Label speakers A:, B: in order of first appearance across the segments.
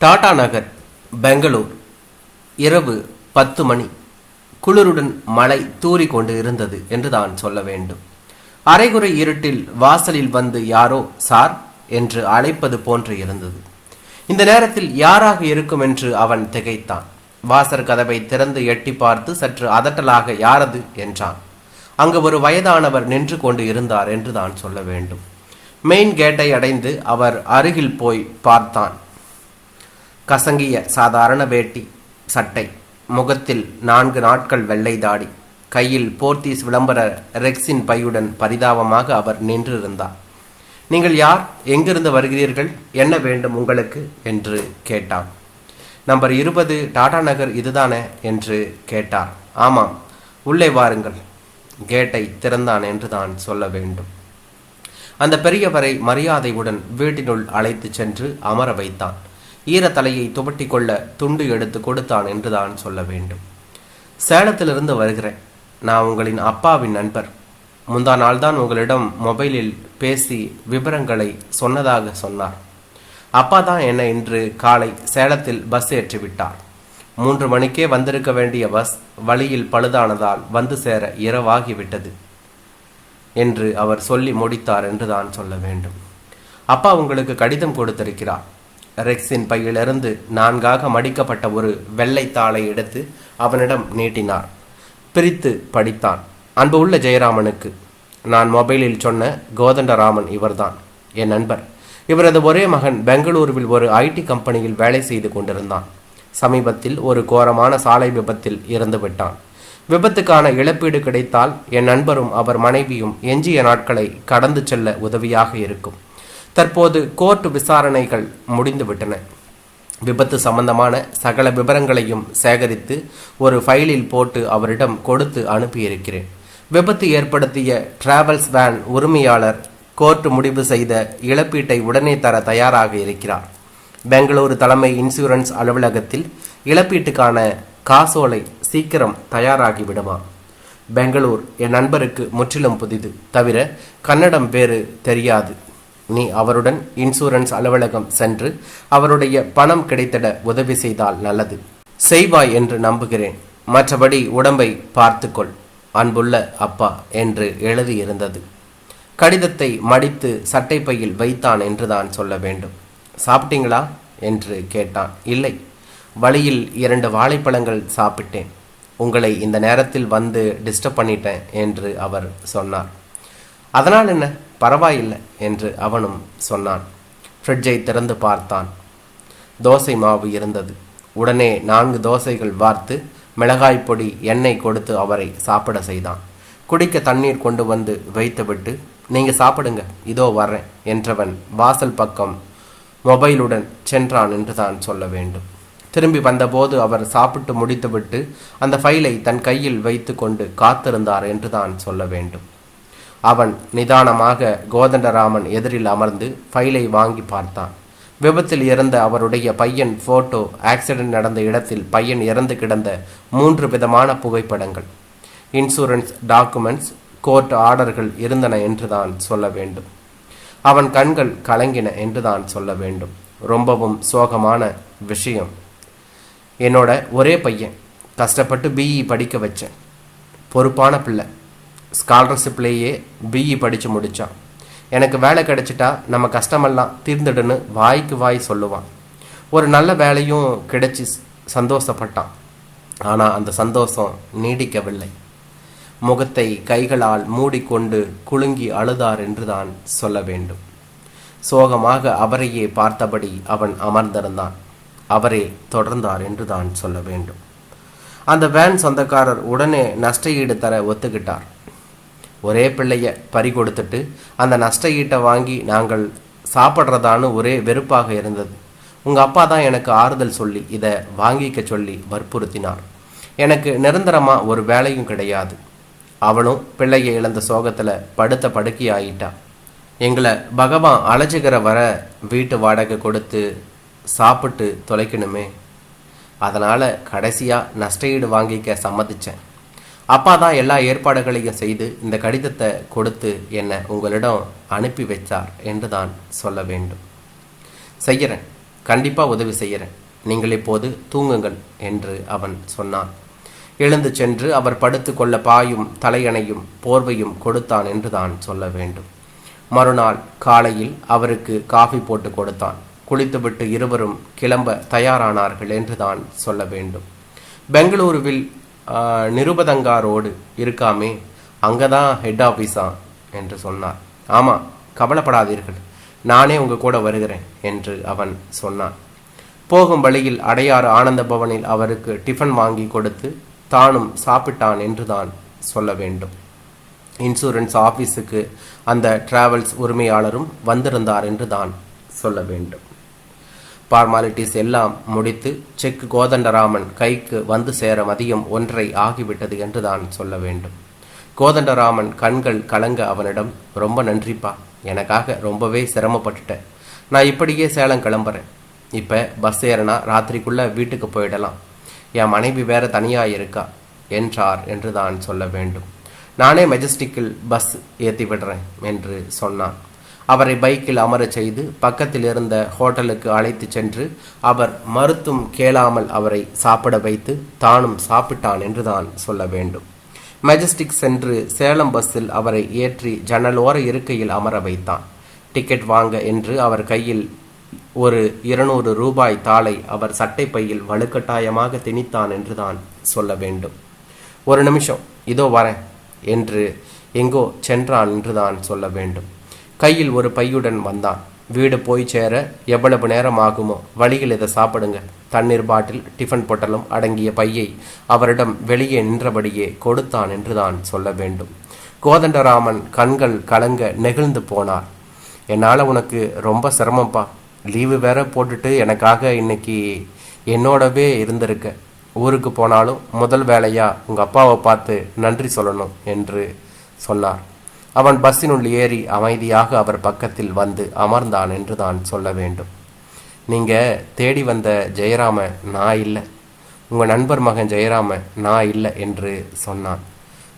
A: டாடா நகர் பெங்களூர். இரவு பத்து மணி. குளிருடன் மழை தூறிக்கொண்டு இருந்தது என்று தான் சொல்ல வேண்டும். அரைகுறை இருட்டில் வாசலில் வந்து யாரோ சார் என்று அழைப்பது போன்று இருந்தது. இந்த நேரத்தில் யாராக இருக்கும் என்று அவன் திகைத்தான். வாசற் கதவை திறந்து எட்டி பார்த்து சற்று அதட்டலாக யாரது? என்றான். அங்கு ஒரு வயதானவர் நின்று கொண்டு இருந்தார் என்று தான் சொல்ல வேண்டும். மெயின் கேட்டை அடைந்து அவர் அருகில் போய் பார்த்தான். கசங்கிய சாதாரண வேட்டி சட்டை முகத்தில் நான்கு நாட்கள் வெள்ளை தாடி கையில் போர்த்தீஸ் விளம்பர ரெக்ஸின் பையுடன் பரிதாபமாக அவர் நின்றிருந்தார். நீங்கள் யார்? எங்கிருந்து வருகிறீர்கள்? என்ன வேண்டும் உங்களுக்கு? என்று கேட்டான் நம்பர் இருபது டாடா நகர் இதுதானே? என்று கேட்டார். ஆமாம். உள்ளே வாருங்கள். கேட்டை திறந்தான் என்று தான் சொல்ல வேண்டும். அந்த பெரியவரை மரியாதையுடன் வீட்டினுள் அழைத்துச் சென்று அமர வைத்தான். ஈரத்தலையை துவட்டி கொள்ள துண்டு எடுத்து கொடுத்தான் என்றுதான் சொல்ல வேண்டும். சேலத்திலிருந்து வருகிறேன். நான் உங்களின் அப்பாவின் நண்பர். முந்தா நாள்தான் உங்களிடம் மொபைலில் பேசி விவரங்களை சொன்னதாக சொன்னார். அப்பா தான் என்னை இன்று காலை சேலத்தில் பஸ் ஏற்றி விட்டார் மூன்று மணிக்கே வந்திருக்க வேண்டிய பஸ் வழியில் பழுதானதால் வந்து சேர இரவாகிவிட்டது என்று அவர் சொல்லி முடித்தார் என்று தான் சொல்ல வேண்டும். அப்பா உங்களுக்கு கடிதம் கொடுத்திருக்கிறார். ரெக்ஸின் பையிலிருந்து நான்காக மடிக்கப்பட்ட ஒரு வெள்ளைத்தாளை எடுத்து அவனிடம் நீட்டினார். பிரித்து படித்தான். அன்பு உள்ள ஜெயராமனுக்கு. நான் மொபைலில் சொன்ன கோதண்டராமன் இவர்தான். என் நண்பர். இவரது ஒரே மகன் பெங்களூருவில் ஒரு ஐடி கம்பெனியில் வேலை செய்து கொண்டிருந்தான். சமீபத்தில் ஒரு கோரமான சாலை விபத்தில் இறந்து விட்டான். விபத்துக்கான இழப்பீடு கிடைத்தால் என் நண்பரும் அவர் மனைவியும் எஞ்சிய நாட்களை கடந்து செல்ல உதவியாக இருக்கும். தற்போது கோர்ட் விசாரணைகள் முடிந்துவிட்டன. விபத்து சம்பந்தமான சகல விவரங்களையும் சேகரித்து ஒரு ஃபைலில் போட்டு அவரிடம் கொடுத்து அனுப்பியிருக்கிறேன். விபத்து ஏற்படுத்திய டிராவல்ஸ் வேன் உரிமையாளர் கோர்ட் முடிவு செய்த இழப்பீட்டை உடனே தர தயாராக இருக்கிறார். பெங்களூரு தலைமை இன்சூரன்ஸ் அலுவலகத்தில் இழப்பீட்டுக்கான காசோலை சீக்கிரம் தயாராகி விடுமா பெங்களூர் என் நண்பருக்கு முற்றிலும் புதிது. தவிர கன்னடம் வேறு தெரியாது. நீ அவருடன் இன்சூரன்ஸ் அலுவலகம் சென்று அவருடைய பணம் கிடைத்திட உதவி செய்தால் நல்லது. செய்வாய் என்று நம்புகிறேன். மற்றபடி உடம்பை பார்த்துக்கொள். அன்புள்ள அப்பா என்று எழுதியிருந்தது. கடிதத்தை மடித்து சட்டைப்பையில் வைத்தான் என்று தான் சொல்ல வேண்டும். சாப்பிட்டீங்களா? என்று கேட்டான். இல்லை. வழியில் இரண்டு வாழைப்பழங்கள் சாப்பிட்டேன். உங்களை இந்த நேரத்தில் வந்து டிஸ்டர்ப் பண்ணிட்டேன் என்று அவர் சொன்னார். அதனால் என்ன? பரவாயில்லை என்று அவனும் சொன்னான். ஃப்ரிட்ஜை திறந்து பார்த்தான். தோசை மாவு இருந்தது. உடனே நான்கு தோசைகள் வார்த்து மிளகாய் பொடி எண்ணெய் கொடுத்து அவரை சாப்பிட செய்தான். குடிக்க தண்ணீர் கொண்டு வந்து வைத்துவிட்டு நீங்க சாப்பிடுங்க இதோ வர்றேன் என்றவன் வாசல் பக்கம் மொபைலுடன் சென்றான் என்று தான் சொல்ல வேண்டும். திரும்பி வந்தபோது அவர் சாப்பிட்டு முடித்துவிட்டு அந்த ஃபைலை தன் கையில் வைத்துக்கொண்டு காத்திருந்தார் என்று தான் சொல்ல வேண்டும். அவன் நிதானமாக கோதண்டராமன் எதிரில் அமர்ந்து ஃபைலை வாங்கி பார்த்தான். விபத்தில் இறந்த அவருடைய பையன் போட்டோ ஆக்சிடென்ட் நடந்த இடத்தில் பையன் இறந்து கிடந்த மூன்று விதமான புகைப்படங்கள். இன்சூரன்ஸ் டாக்குமெண்ட்ஸ் கோர்ட் ஆர்டர்கள் இருந்தன என்று தான் சொல்ல வேண்டும். அவன் கண்கள் கலங்கின என்று தான் சொல்ல வேண்டும். ரொம்பவும் சோகமான விஷயம். என்னோட ஒரே பையன். கஷ்டப்பட்டு பிஇ படிக்க வச்சேன். பொறுப்பான பிள்ளை. ஸ்காலர்ஷிப்லேயே பிஇ படித்து முடித்தான் எனக்கு வேலை கிடைச்சிட்டா நம்ம கஷ்டமெல்லாம் தீர்ந்துடுன்னு வாய்க்கு வாய் சொல்லுவான். ஒரு நல்ல வேலையும் கிடைச்சி சந்தோஷப்பட்டான். ஆனால் அந்த சந்தோஷம் நீடிக்கவில்லை. முகத்தை கைகளால் மூடிக்கொண்டு குலுங்கி அழுதார் என்றுதான் சொல்ல வேண்டும். சோகமாக அவரையே பார்த்தபடி அவன் அமர்ந்திருந்தான். அவரே தொடர்ந்தார் என்றுதான் சொல்ல வேண்டும். அந்த வேன் சொந்தக்காரர் உடனே நஷ்ட ஈடு தர ஒத்துக்கிட்டார். ஒரே பிள்ளைய பறி கொடுத்துட்டு அந்த நஷ்ட ஈட்டை வாங்கி நாங்கள் சாப்பிட்றதான்னு ஒரே வெறுப்பாக இருந்தது. உங்கள் அப்பா தான் எனக்கு ஆறுதல் சொல்லி இதை வாங்கிக்க சொல்லி வற்புறுத்தினார். எனக்கு நிரந்தரமாக ஒரு வேலையும் கிடையாது. அவளும் பிள்ளையை இழந்த சோகத்தில் படுத்த படுக்கி ஆயிட்டா எங்களை பகவான் அழைச்சிக்கிற வர வீட்டு வாடகை கொடுத்து சாப்பிட்டு தொலைக்கணுமே. அதனால் கடைசியாக நஷ்டஈடு வாங்கிக்க சம்மதிச்சேன். அப்பா தான் எல்லா ஏற்பாடுகளையும் செய்து இந்த கடிதத்தை கொடுத்து என்னை உங்களிடம் அனுப்பி வைத்தார் என்று தான் சொல்ல வேண்டும். செய்கிறேன். கண்டிப்பாக உதவி செய்கிறேன். நீங்கள் இப்போது தூங்குங்கள் என்று அவன் சொன்னான். எழுந்து சென்று அவர் படுத்துக்கொள்ள பாயும் தலையணையும் போர்வையும் கொடுத்தான் என்று தான் சொல்ல வேண்டும். மறுநாள் காலையில் அவருக்கு காஃபி போட்டு கொடுத்தான். குளித்துவிட்டு இருவரும் கிளம்ப தயாரானார்கள் என்று தான் சொல்ல வேண்டும். பெங்களூருவில் நிருபதங்கா ரோடு இருக்காமே அங்கே தான் ஹெட் ஆஃபீஸா என்று சொன்னார். ஆமாம் கவலைப்படாதீர்கள். நானே உங்கள் கூட வருகிறேன் என்று அவன் சொன்னான். போகும் வழியில் அடையாறு ஆனந்த பவனில் அவருக்கு டிஃபன் வாங்கி கொடுத்து தானும் சாப்பிட்டான் என்றுதான் சொல்ல வேண்டும். இன்சூரன்ஸ் ஆஃபீஸுக்கு அந்த டிராவல்ஸ் உரிமையாளரும் வந்திருந்தார் என்று தான் சொல்ல வேண்டும். ஃபார்மாலிட்டிஸ் எல்லாம் முடித்து செக் கோதண்டராமன் கைக்கு வந்து சேர மதியம் ஒன்றை ஆகிவிட்டது என்று தான் சொல்ல வேண்டும். கோதண்டராமன் கண்கள் கலங்க அவனிடம் ரொம்ப நன்றிப்பா எனக்காக ரொம்பவே சிரமப்பட்டுட்டேன் நான் இப்படியே சேலம் கிளம்புறேன். இப்போ பஸ் ஏறனா ராத்திரிக்குள்ளே வீட்டுக்கு போயிடலாம். என் மனைவி வேற தனியாக இருக்கா? என்றார் என்று தான் சொல்ல வேண்டும். நானே மெஜஸ்டிக்கில் பஸ் ஏற்றி விடுறேன் என்று சொன்னான். அவரை பைக்கில் அமரச் செய்து பக்கத்தில் இருந்த ஹோட்டலுக்கு அழைத்து சென்று அவர் மறுத்தும் கேளாமல் அவரை சாப்பிட வைத்து தானும் சாப்பிட்டான் என்று தான் சொல்ல வேண்டும். மெஜஸ்டிக் சென்று சேலம் பஸ்ஸில் அவரை ஏற்றி ஜன்னலோர இருக்கையில் அமர வைத்தான். டிக்கெட் வாங்க என்று அவர் கையில் ஒரு இருநூறு ரூபாய் தாளை அவர் சட்டை பையில் வலுக்கட்டாயமாக திணித்தான் என்று தான் சொல்ல வேண்டும். ஒரு நிமிஷம் இதோ வரேன் என்று எங்கோ சென்றான் என்று தான் சொல்ல வேண்டும். கையில் ஒரு பையுடன் வந்தான். வீடு போய் சேர எவ்வளவு நேரம் ஆகுமோ வழியில் இதை சாப்பிடுங்க. தண்ணீர் பாட்டில் டிஃபன் பொட்டலும் அடங்கிய பையை அவரிடம் வெளியே நின்றபடியே கொடுத்தான் என்று தான் சொல்ல வேண்டும். கோதண்டராமன் கண்கள் கலங்க நெகிழ்ந்து போனார். என்னால் உனக்கு ரொம்ப சிரமம்ப்பா லீவு வேற போட்டுட்டு எனக்காக இன்னைக்கு என்னோடவே இருந்திருக்க. ஊருக்கு போனாலும் முதல் வேலையா உங்கள் அப்பாவை பார்த்து நன்றி சொல்லணும் என்று சொன்னார். அவன் பஸ்ஸினுள் ஏறி அமைதியாக அவர் பக்கத்தில் வந்து அமர்ந்தான் என்று தான் சொல்ல வேண்டும். நீங்க தேடி வந்த ஜெயராம நான் இல்லை. உங்க நண்பர் மகன் ஜெயராம நான் இல்லை என்று சொன்னான்.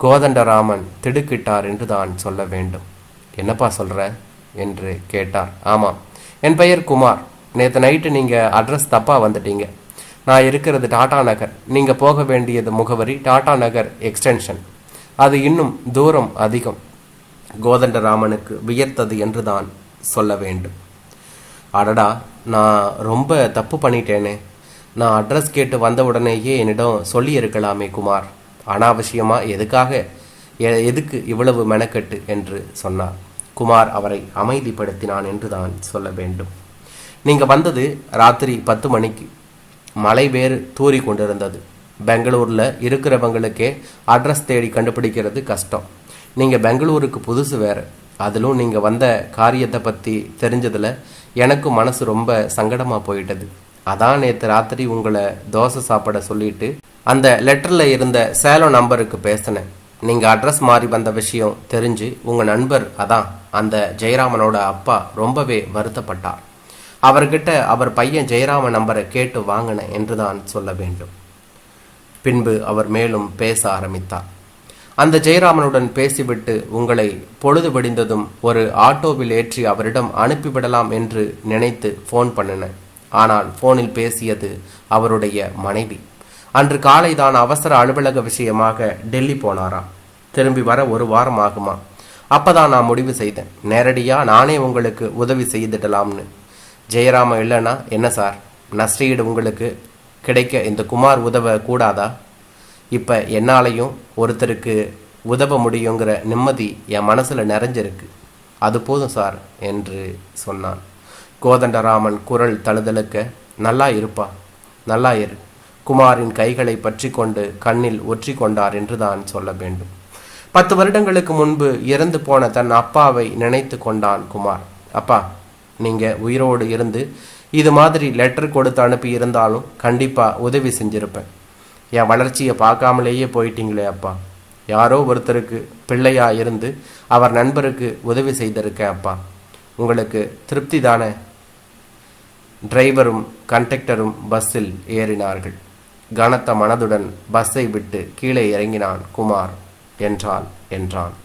A: கோதண்டராமன் திடுக்கிட்டார் என்று தான் சொல்ல வேண்டும். என்னப்பா சொல்ற? என்று கேட்டார். ஆமாம். என் பெயர் குமார். நேற்று நைட்டு நீங்கள் அட்ரஸ் தப்பாக வந்துட்டீங்க. நான் இருக்கிறது டாடா நகர். நீங்கள் போக வேண்டியது முகவரி டாடா நகர் எக்ஸ்டென்ஷன். அது இன்னும் தூரம் அதிகம். கோதண்டராமனுக்கு வியர்த்தது என்று தான் சொல்ல வேண்டும். அடடா நான் ரொம்ப தப்பு பண்ணிட்டேனே. நான் அட்ரஸ் கேட்டு வந்த உடனேயே என்னிடம் சொல்லியிருக்கலாமே குமார். அனாவசியமா எதுக்காக? எ- எதுக்கு இவ்வளவு மெனக்கெட்டு? என்று சொன்னார். குமார் அவரை அமைதிப்படுத்தினான் என்று தான் சொல்ல வேண்டும். நீங்க வந்தது ராத்திரி பத்து மணிக்கு. மழை வேறு தூறி கொண்டிருந்தது. பெங்களூர்ல இருக்கிறவங்களுக்கே அட்ரஸ் தேடி கண்டுபிடிக்கிறது கஷ்டம். நீங்கள் பெங்களூருக்கு புதுசு வேறு. அதிலும் நீங்கள் வந்த காரியத்தை பற்றி தெரிஞ்சதில் எனக்கு மனசு ரொம்ப சங்கடமாக போயிட்டது. அதான் நேற்று ராத்திரி உங்களை தோசை சாப்பிட சொல்லிட்டு அந்த லெட்டரில் இருந்த சேலம் நம்பருக்கு பேசினேன். நீங்கள் அட்ரஸ் மாறி வந்த விஷயம் தெரிஞ்சு உங்கள் நண்பர் அதான் அந்த ஜெயராமனோட அப்பா ரொம்பவே வருத்தப்பட்டார். அவர்கிட்ட அவர் பையன் ஜெயராம நம்பரை கேட்டு வாங்கினேன் என்றுதான் சொல்ல வேண்டும். பின்பு அவர் மேலும் பேச ஆரம்பித்தார். அந்த ஜெயராமனுடன் பேசிவிட்டு உங்களை பொழுது விடிந்ததும் ஒரு ஆட்டோவில் ஏற்றி அவரிடம் அனுப்பிவிடலாம் என்று நினைத்து ஃபோன் பண்ணினேன் ஆனால் ஃபோனில் பேசியது அவருடைய மனைவி. அன்று காலை தான் அவசர அலுவலக விஷயமாக டெல்லி போனாராம் திரும்பி வர ஒரு வாரம் ஆகுமா? அப்பதான் நான் முடிவு செய்தேன். நேரடியா நானே உங்களுக்கு உதவி செய்துடலாம்னு. ஜெயராம இல்லைன்னா என்ன சார்? நஷ்டஈடு உங்களுக்கு கிடைக்க இந்த குமார் உதவ கூடாதா? இப்போ என்னாலையும் ஒருத்தருக்கு உதவ முடியுங்கிற நிம்மதி என் மனசில் நிறைஞ்சிருக்கு. அது போதும் சார் என்று சொன்னான். கோதண்டராமன் குரல் தழுதலுக்க நல்லா இருப்பா நல்லா இரு. குமாரின் கைகளை பற்றி கொண்டு கண்ணில் ஒற்றி கொண்டார் என்று தான் சொல்ல வேண்டும். பத்து வருடங்களுக்கு முன்பு இறந்து போன தன் அப்பாவை நினைத்து கொண்டான் குமார். அப்பா நீங்க உயிரோடு இருந்து இது மாதிரி லெட்டர் கொடுத்து அனுப்பி இருந்தாலும் கண்டிப்பா உதவி செஞ்சிருப்பேன். என் வளர்ச்சியை பார்க்காமலேயே போயிட்டீங்களே அப்பா. யாரோ ஒருத்தருக்கு பிள்ளையா இருந்து அவர் நண்பருக்கு உதவி செய்திருக்கேன் அப்பா. உங்களுக்கு திருப்தி தானே டிரைவரும் கண்டக்டரும் பஸ்ஸில் ஏறினார்கள். கனத்த மனதுடன் பஸ்ஸை விட்டு கீழே இறங்கினான் குமார். என்றால் என்றான்.